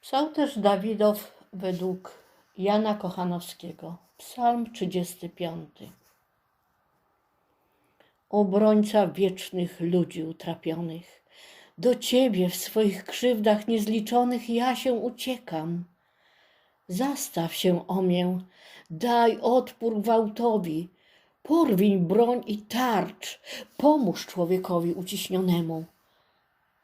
Psałterz Dawidow według Jana Kochanowskiego. Psalm 35. Obrońca wiecznych ludzi utrapionych. Do Ciebie w swoich krzywdach niezliczonych ja się uciekam. Zastaw się o mię, daj odpór gwałtowi, porwiń broń i tarcz, pomóż człowiekowi uciśnionemu.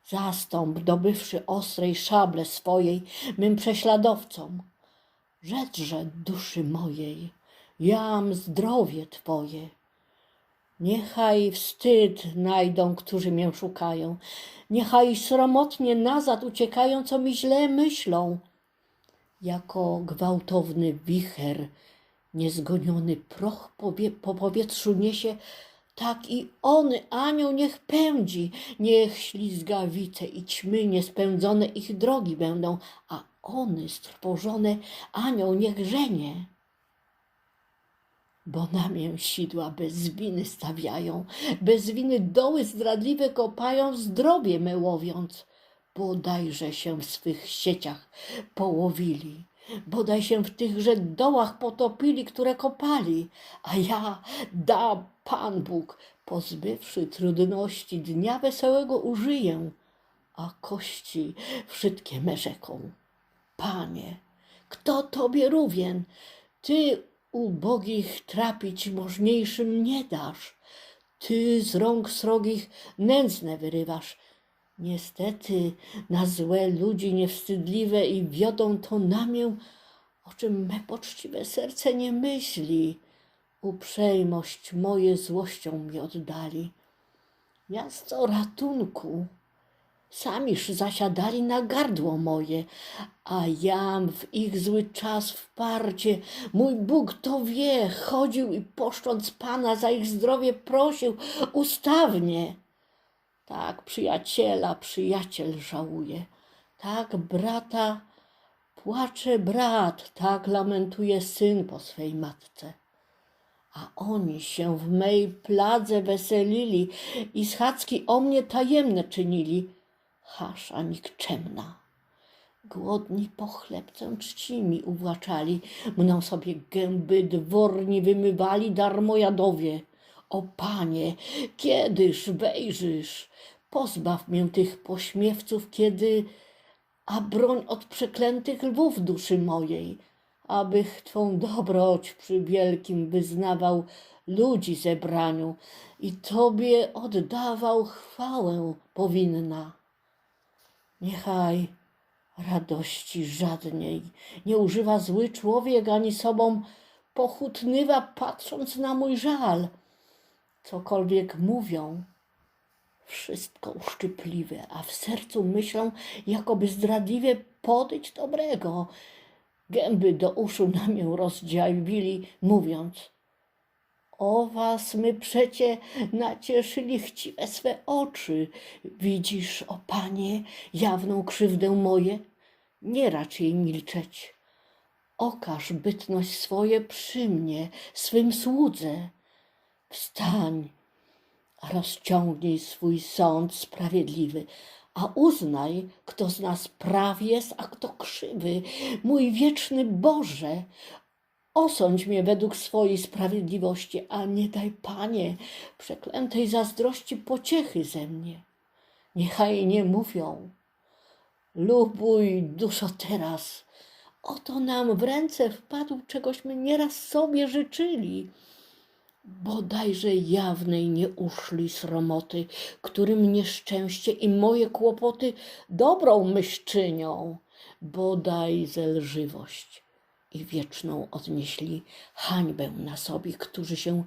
Zastąp, dobywszy ostrej szable swojej, mym prześladowcom. Rzeczże duszy mojej, jam zdrowie Twoje. Niechaj wstyd najdą, którzy mię szukają. Niechaj sromotnie nazad uciekają, co mi źle myślą. Jako gwałtowny wicher, niezgoniony proch po, po powietrzu niesie, tak i ony anioł niech pędzi, niech ślizgawice i ćmy niespędzone ich drogi będą, a ony strwożone anioł niech żenie. Bo na mię sidła bez winy stawiają, bez winy doły zdradliwe kopają, zdrowie me łowiąc. Bodajże się w swych sieciach połowili, bodaj się w tychże dołach potopili, które kopali, a ja da Pan Bóg, pozbywszy trudności, dnia wesołego użyję, a kości wszystkie me rzeką. Panie, kto Tobie rówien? Ty ubogich trapić możniejszym nie dasz. Ty z rąk srogich nędzne wyrywasz. Niestety na złe ludzi niewstydliwe i wiodą to na mię, o czym me poczciwe serce nie myśli. Uprzejmość moje złością mi oddali. Miasto ratunku Samiż zasiadali na gardło moje, a jam w ich zły czas wparcie, mój Bóg to wie, chodził i poszcząc Pana za ich zdrowie prosił ustawnie. Tak przyjaciela przyjaciel żałuje, tak brata płacze brat, tak lamentuje syn po swej matce. A oni się w mej pladze weselili i schadzki o mnie tajemne czynili. Hasza nikczemna. Głodni po chlebcę czci mi uwłaczali, mną sobie gęby dworni wymywali darmojadowie. O panie, kiedyż wejrzysz? Pozbaw mię tych pośmiewców, kiedy, a broń od przeklętych lwów duszy mojej, abych Twą dobroć przy wielkim wyznawał ludzi zebraniu i Tobie oddawał chwałę powinna. Niechaj radości żadnej nie używa zły człowiek, ani sobą pochutnywa, patrząc na mój żal. Cokolwiek mówią, wszystko uszczypliwe, a w sercu myślą, jakoby zdradliwie podejść dobrego. Gęby do uszu na mię rozdziawili, mówiąc – o was my przecie nacieszyli chciwe swe oczy. Widzisz, o panie, jawną krzywdę moje? Nie racz jej milczeć. Okaż bytność swoje przy mnie, swym słudze. Wstań, rozciągnij swój sąd sprawiedliwy, a uznaj, kto z nas praw jest, a kto krzywy. Mój wieczny Boże, Osądź mnie według swojej sprawiedliwości, a nie daj, Panie, przeklętej zazdrości pociechy ze mnie. Niechaj nie mówią. Lubuj, duszo, teraz. Oto nam w ręce wpadł, czegośmy nieraz sobie życzyli. Bodajże jawnej nie uszli sromoty, którym nieszczęście i moje kłopoty dobrą myśl czynią. Bodaj zelżywość i wieczną odnieśli hańbę na sobie, którzy się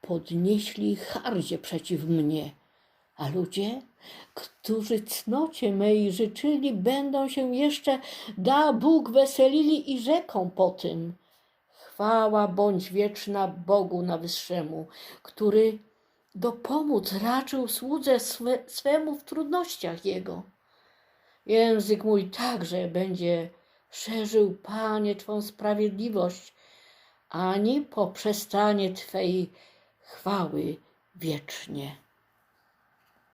podnieśli hardzie przeciw mnie. A ludzie, którzy cnocie mej życzyli, będą się jeszcze, da Bóg, weselili i rzeką po tym. Chwała bądź wieczna Bogu na wyższemu, który dopomóc raczył słudze swe, swemu w trudnościach Jego. Język mój także będzie szerzył, Panie, Twą sprawiedliwość, ani poprzestanie Twej chwały wiecznie.